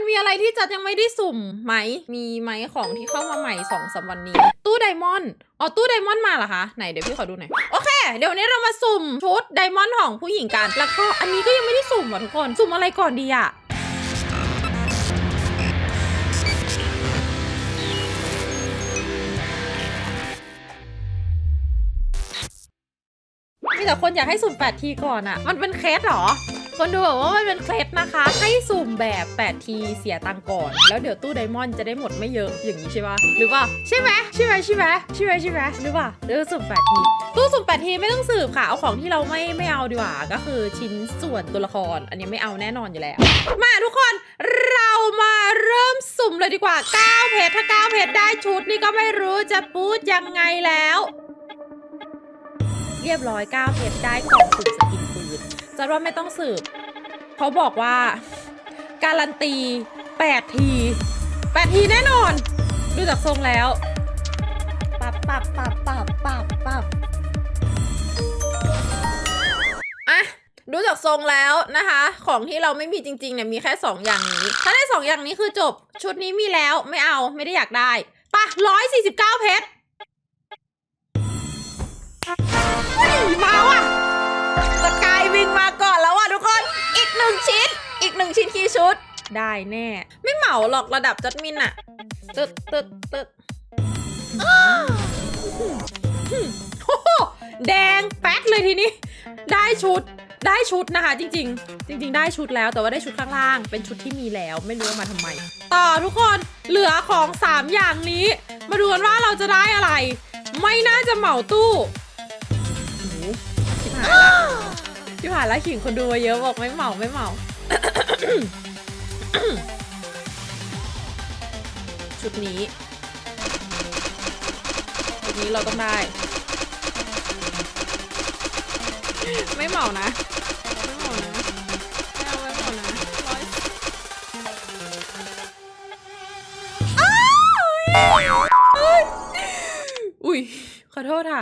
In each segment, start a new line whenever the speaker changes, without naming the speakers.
มันมีอะไรที่จัดยังไม่ได้สุ่มไหม มีไหมของที่เข้ามาใหม่สองสามวันนี้ ตู้ไดมอนด์อ๋อตู้ไดมอนด์มาเหรอคะ ไหนเดี๋ยวพี่ขอดูหน่อย โอเค เดี๋ยวนี้เรามาสุ่มชุดไดมอนด์ของผู้หญิงกัน แล้วก็อันนี้ก็ยังไม่ได้สุ่มอะทุกคน สุ่มอะไรก่อนดีอะมีแต่คนอยากให้สุ่ม8ทีก่อนอะมันเป็นเคสเหรอ คนดูบอกว่ามันเป็นเคล็ดนะคะ ให้สุ่มแบบ8ทีเสียตังก่อน แล้วเดี๋ยวตู้ไดมอนด์จะได้หมดไม่เยอะอย่างนี้ใช่ปะหรือเปล่าใช่ไหมใช่ไหมใช่ไหมใช่ไหมใช่ไหมหรือเปล่าเดี๋ยวสุ่ม8ทีตู้สุ่ม8ทีไม่ต้องสืบค่ะ เอาของที่เราไม่ไม่เอาดีกว่า ก็คือชิ้นส่วนตัวละคร อันนี้ไม่เอาแน่นอนอยู่แล้ว มาทุกคนเรามาเริ่มสุ่มเลยดีกว่า9เพจถ้า9เพจได้ชุดนี่ก็ไม่รู้จะพูดยังไงแล้ว เรียบร้อย9เพชรได้กล่องสุ่ม จัดว่าไม่ต้องสืบ เขาบอกว่า การันตี 8 ที 8 ทีแน่นอน ดูจากทรงแล้ว ปับปับปับปับปับปับอะดูจากทรงแล้วนะคะ ของที่เราไม่มีจริงๆเนี่ยมีแค่ 2 อย่างนี้ ถ้าได้ 2 อย่างนี้คือจบ ชุดนี้มีแล้วไม่เอาไม่ได้อยากได้ปะ149เพชรมาว่ะ หนึ่งชิ้นคีย์ชุด ได้แน่ ไม่เหมาหรอกระดับจัดมินอะตึ๊ดตึ๊ดตึ๊ดโอ้โหแดงแป๊ดเลยทีนี้ ได้ชุดได้ชุดนะคะ จริง ๆ จริง ๆ ได้ชุดแล้วแต่ว่าได้ชุดข้างล่าง เป็นชุดที่มีแล้วไม่รู้ว่ามาทำไม ต่อทุกคนเหลือของ 3 อย่างนี้ มาดูกันว่าเราจะได้อะไร ไม่น่าจะเหมาตู้โอ้โหชิบหายละชิบหายละขิงคนดูมาเยอะบอกไม่เหมาไม่เหมา ชุดนี้ ชุดนี้เราต้องได้ ไม่เหมานะ ไม่เหมานะ ไม่เอาไม่เหมานะร้อยอ้าวอุ้ย ขอโทษค่ะ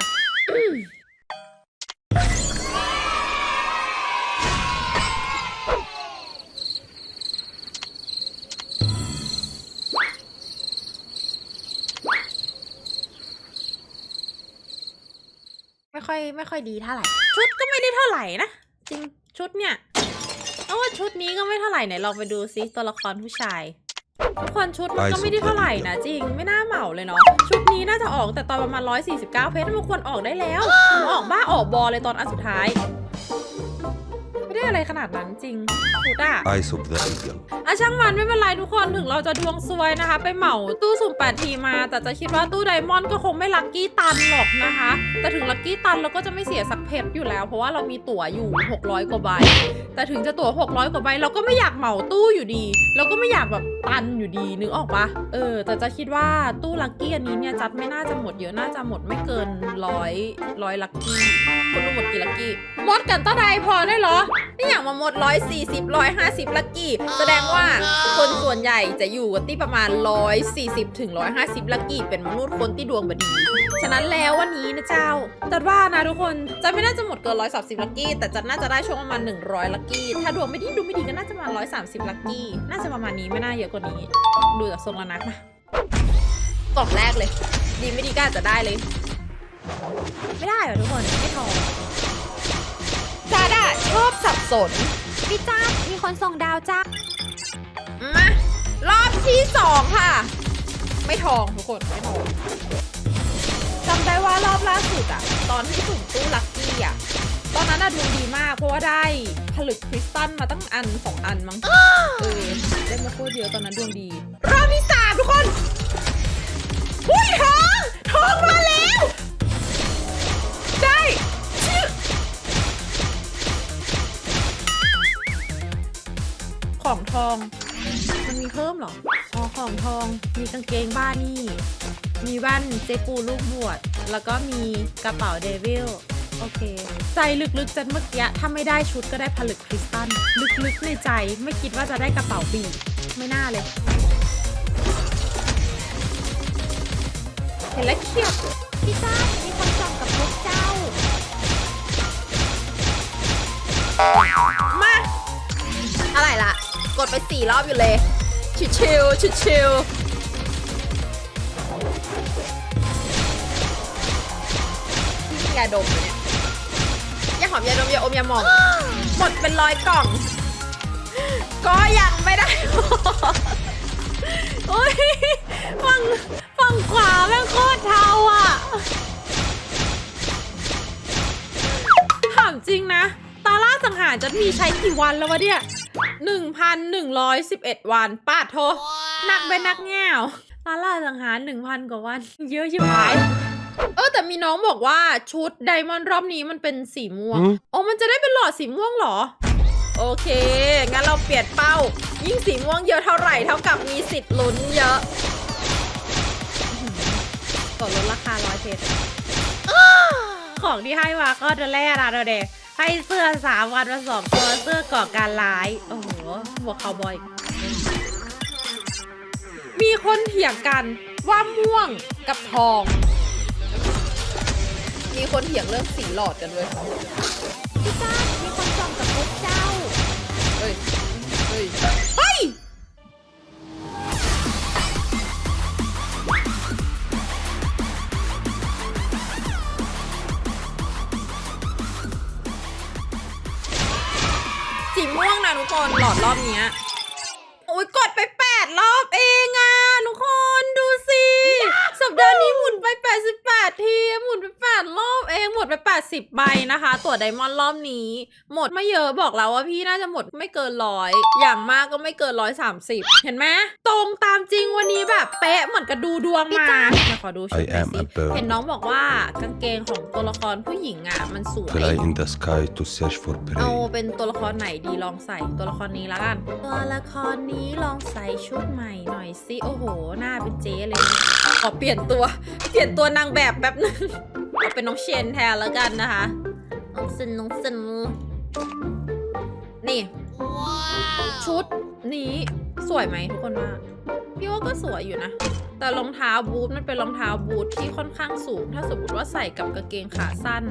ค่อยไม่ค่อยดีเท่าไหร่ ชุดก็ไม่ได้เท่าไหร่นะ จริงชุดเนี่ยเอาว่าชุดนี้ก็ไม่เท่าไหร่ไหนลองไปดูซิตัวละครผู้ชายทุกคนชุดมันก็ไม่ได้เท่าไหร่นะจริงไม่น่าเหมาเลยเนาะชุดนี้น่าจะออกแต่ตอนประมาณ 149 เพชรมันควรออกได้แล้วมันออกบ้าออกบอเลยตอนอันสุดท้าย ไม่ได้อะไรขนาดนั้นจริงชุดอะ
Eyes of the Eagle.
อะช่างมันไม่เป็นไรทุกคนถึงเราจะดวงซวยนะคะ ไปเหมาตู้สุ่มแปดทีมา แต่จะคิดว่าตู้ไดมอนด์ก็คงไม่ลัคกี้ตันหรอกนะคะ แต่ถึงลัคกี้ตันเราก็จะไม่เสียสักเพชรอยู่แล้ว เพราะว่าเรามีตั๋วอยู่ 600 กว่าใบ แต่ถึงจะตั๋ว 600 กว่าใบเราก็ไม่อยากเหมาตู้อยู่ดี เราก็ไม่อยากแบบตันอยู่ดีนึกออกปะเออ แต่จะคิดว่าตู้ลัคกี้อันนี้เนี่ยจัดไม่น่าจะหมดเยอะน่าจะหมดไม่เกินร้อยร้อยลัคกี้คุณรู้หมดกี่ลัคกี้หมดกันต้าใดพอได้เหรอ ไม่อยากมาหมด140 150ลักกี้ แสดงว่าคนส่วนใหญ่จะอยู่กันที่ประมาณ140ถึง150ลักกี้ เป็นมนุษย์คนที่ดวงบดี ฉะนั้นแล้ววันนี้นะเจ้าจัดว่านะทุกคนจะไม่น่าจะหมดเกิน130ลักกี้ แต่จัดน่าจะได้ช่วงประมาณ100ลักกี้ ถ้าดวงไม่ดีดูไม่ดีก็น่าจะประมาณ130ลักกี้ น่าจะประมาณนี้ไม่น่าเยอะกว่านี้ ดูจากทรงแล้วนะมากล่องแรกเลย ดีไม่ดีก็อาจจะได้เลย ไม่ได้เหรอทุกคน ไม่ทอง ด้าชอบสับสน
พี่จ้ามีคนส่งดาวจ้า
มา รอบที่สองค่ะ ไม่ทองทุกคนไม่ทองจำได้ว่ารอบล่าสุดอะตอนที่สุ่มตู้ลัคกี้อะตอนนั้นอะดวงดีมาก เพราะว่าได้ผลึกคริสตัลมาตั้งอันสองอันมั้งเออได้มาโคตรเยอะตอนนั้นดวงดี รอบที่สามทุกคนอุ้ยทองทองมาแล้ว ของทอง มันมีเพิ่มเหรอ อ๋อของทอง มีกางเกงบ้านี่ มีแว่นเจปูลูกบวช แล้วก็มีกระเป๋าเดวิล โอเค ใจลึกๆจันเมื่อกี้ถ้าไม่ได้ชุดก็ได้ผลึกคริสตัล ลึกๆในใจไม่คิดว่าจะได้กระเป๋าปีไม่น่าเลย เห็นแล้วเครียด
พี่จ้ามีคนส่งกับพวกเจ้า
มา อะไรล่ะ กดไปสี่รอบอยู่เลย ชิวชิวชิวชิวนี่ยาดมเหรอเนี่ยยาหอมยาดมยาอมยาหมองหมดเป็นร้อยกล่อง ก็ยังไม่ได้โอ้ยฝั่งฝั่งขวาแม่งโคตรเทาอะถามจริงนะ ตาล่าสังหารจะมีใช้กี่วันแล้ววะเนี่ย 1,111 วันปาดโทหนักเป็นนักแง่วตาล่าสังหาร1,000 กว่าวัน เยอะชิบหายเออแต่มีน้องบอกว่าชุดไดมอนด์รอบนี้มันเป็นสีม่วง
หืม
โอ้มันจะได้เป็นหลอดสีม่วงเหรอ โอเค งั้นเราเปลี่ยนเป้า ยิ่งสีม่วงเยอะเท่าไหร่เท่ากับมีสิทธิ์ลุ้นเยอะกดลดราคาร้อยเพชรของที่ให้มาก็จะแร่นะเดเด ให้เสื้อสามวันมาสองตัวเสื้อก่อการร้าย โอ้โหหมวกคาวบอย มีคนเถียงกันว่าม่วงกับทอง มีคนเถียงเรื่องสีหลอดกันด้วย
พี่จ้ามีคนส่องกับพวกเจ้า
เฮ้ย เฮ้ย นะทุกคนหลอดรอบเนี้ยโอ้ยกดไปแปดรอบเองอะทุกคนดูสิ สัปดาห์นี้หมุนไปแปดสิบแปดที เองหมดไป 80 ใบนะคะ ตัวไดมอนด์รอบนี้ หมดไม่เยอะบอกแล้วว่าพี่น่าจะหมดไม่เกินร้อยอย่างมากก็ไม่เกินร้อยสามสิบเห็นไหมตรงตามจริงวันนี้แบบเป๊ะเหมือนกับดูดวงมามาขอดูชุด
I
หน่อย
am
สิ
a bird.
เห็นน้องบอกว่ากางเกงของตัวละครผู้หญิงอะมันสวย
Fly in the sky to search for
เอา
prey.
เป็นตัวละครไหนดีลองใส่ตัวละครนี้ละกัน ตัวละครนี้ลองใส่ชุดใหม่หน่อยสิ โอ้โห หน้าเป็นเจ๊เลย ขอเปลี่ยนตัว เปลี่ยนตัวนางแบบแป๊บนึง เอาเป็นน้องเชนแทนแล้วกันนะคะน้องซินน้องซินนี่ ชุดนี้สวยไหมทุกคนว่าพี่ว่าก็สวยอยู่นะ แต่รองเท้าบูทมันเป็นรองเท้าบูทที่ค่อนข้างสูง ถ้าสมมติว่าใส่กับกางเกงขาสั้น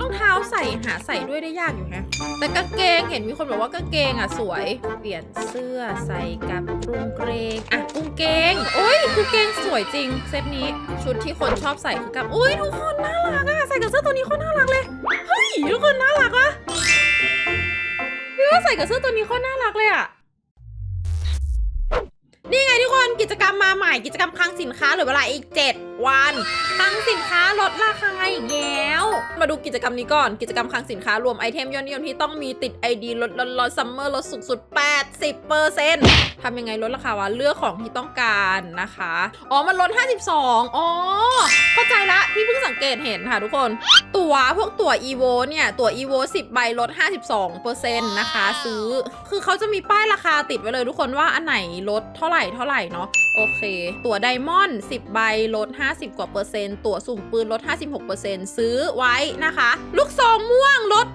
รองเท้าใส่หาใส่ด้วยได้ยากอยู่ฮะแต่กางเกงเห็นมีคนบอกว่ากางเกงอะสวย เปลี่ยนเสื้อใส่กับกรุงเกงอะกรุงเกงโอ้ยกรุงเกงสวยจริงเซตนี้ชุดที่คนชอบใส่คือกับอุ้ยทุกคนน่ารักอะใส่กับเสื้อตัวนี้คนน่ารักเลยเฮ้ยทุกคนน่ารักอะพี่ว่าใส่กับเสื้อตัวนี้คนน่ารักเลยอะนี่ไงทุกค นกิจกรรมมาใหม่กิจกรรมคลังสินค้าเหลือเวลาอีก 7 วันคลังสินค้าลดราคาอีกแล้ว มาดูกิจกรรมนี้ก่อนกิจกรรมคลังสินค้ารวมไอเทมยอดนิยมที่ต้องมีติด ID ลดลดลดซัมเมอร์ลดสูงสุด 80%ทำยังไงลดราคาวะเลือกของที่ต้องการนะคะ อ๋อมันลด 52 อ๋อ เข้าใจละที่เพิ่งสังเกตเห็นค่ะทุกคน ตั๋วพวกตั๋ว evo เนี่ย ตั๋ว evo 10 ใบลด 52%นะคะ ซื้อ คือเขาจะมีป้ายราคาติดไว้เลยทุกคนว่าอันไหนลดเท่าไหร่เท่าไหร่เนาะโอเค ตั๋วไดมอนด์10 ใบลด 50 กว่าเปอร์เซ็นต์ ตั๋วสุ่มปืนลด 56%ซื้อไว้นะคะ ลูกซองม่วงลด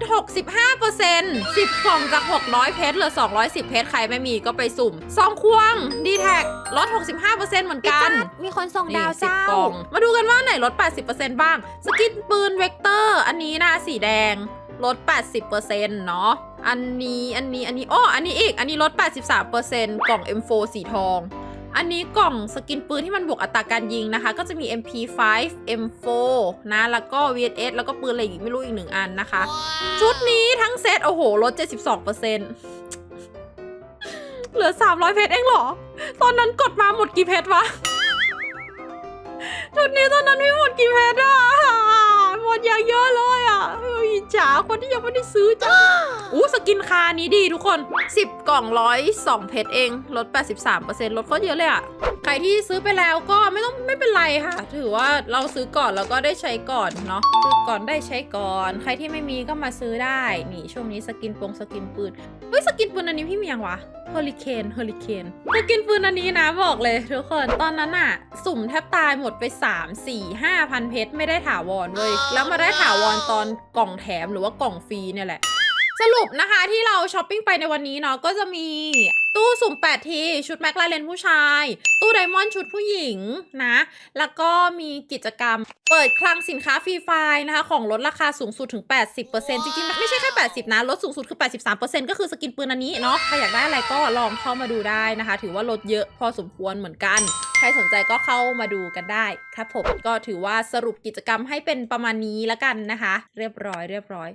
65% 10กล่องจาก 600 เพชรเหลือ 210 เพชร ใครไม่มีก็ไปสุ่มซองควงดีแท็กลด 65%เหมือน
พี่
กั
จ้านมีคนส่งดาว
สิบ
เจ้า
กล่อง มาดูกันว่าไหนลด 80%บ้าง สกินปืนเวกเตอร์ อันนี้นะสีแดงลด 80%เนาะ อันนี้ อันนี้ อันนี้อ้ออันนี้อีก อันนี้ลด 83%กล่อง M4 สีทอง อันนี้กล่องสกินปืนที่มันบวกอัตราการยิงนะคะ ก็จะมี MP5 M4 นะ แล้วก็ VSS แล้วก็ปืนอะไรอีกไม่รู้อีกหนึ่งอันนะคะ ชุดนี้ทั้งเซตโอ้โห ลด 72%เหลือ 300 เพชรเองเหรอ ตอนนั้นกดมาหมดกี่เพชรวะ ชุดนี้ตอนนั้นไม่หมดกี่เพชรอะหมดอย่างเยอะเลยอะเอออิจฉาคนที่ยังไม่ได้ซื้อจ้าอู้สกินคานี้ดีทุกคน 10 กล่องร้อยสองเพชรเอง ลด 83%ลดโคตรเยอะเลยอะใครที่ซื้อไปแล้วก็ไม่ต้องไม่เป็นไรค่ะ ถือว่าเราซื้อก่อนแล้วก็ได้ใช้ก่อนเนาะซื้อก่อนได้ใช้ก่อน ใครที่ไม่มีก็มาซื้อได้นี่ช่วงนี้สกินปงสกินปืนเฮ้ยสกินปืนอันนี้พี่มียังวะเฮอริเคนเฮอริเคนสกินปืนอันนี้นะบอกเลยทุกคนตอนนั้นอะสุ่มแทบตายหมดไป 3 4 5พันเพชรไม่ได้ถาวรเว้ยแล้วมาได้ถาวรตอนกล่องแถมหรือว่ากล่องฟรีเนี่ยแหละ สรุปนะคะที่เราช้อปปิ้งไปในวันนี้เนาะก็จะมีตู้สุ่ม8ทีชุดแม็กลาเรนผู้ชาย ตู้ไดมอนด์ชุดผู้หญิงนะ แล้วก็มีกิจกรรม เปิดคลังสินค้าฟรีไฟล์นะคะ ของลดราคาสูงสุดถึง 80%จริงๆ ไม่ใช่แค่ 80 นะ ลดสูงสุดคือ 83%ก็คือสกินปืนอันนี้เนาะใครอยากได้อะไรก็ลองเข้ามาดูได้นะคะ ถือว่าลดเยอะพอสมควรเหมือนกัน ใครสนใจก็เข้ามาดูกันได้ครับผมก็ถือว่าสรุปกิจกรรมให้เป็นประมาณนี้แล้วกันนะคะ เรียบร้อยเรียบร้อย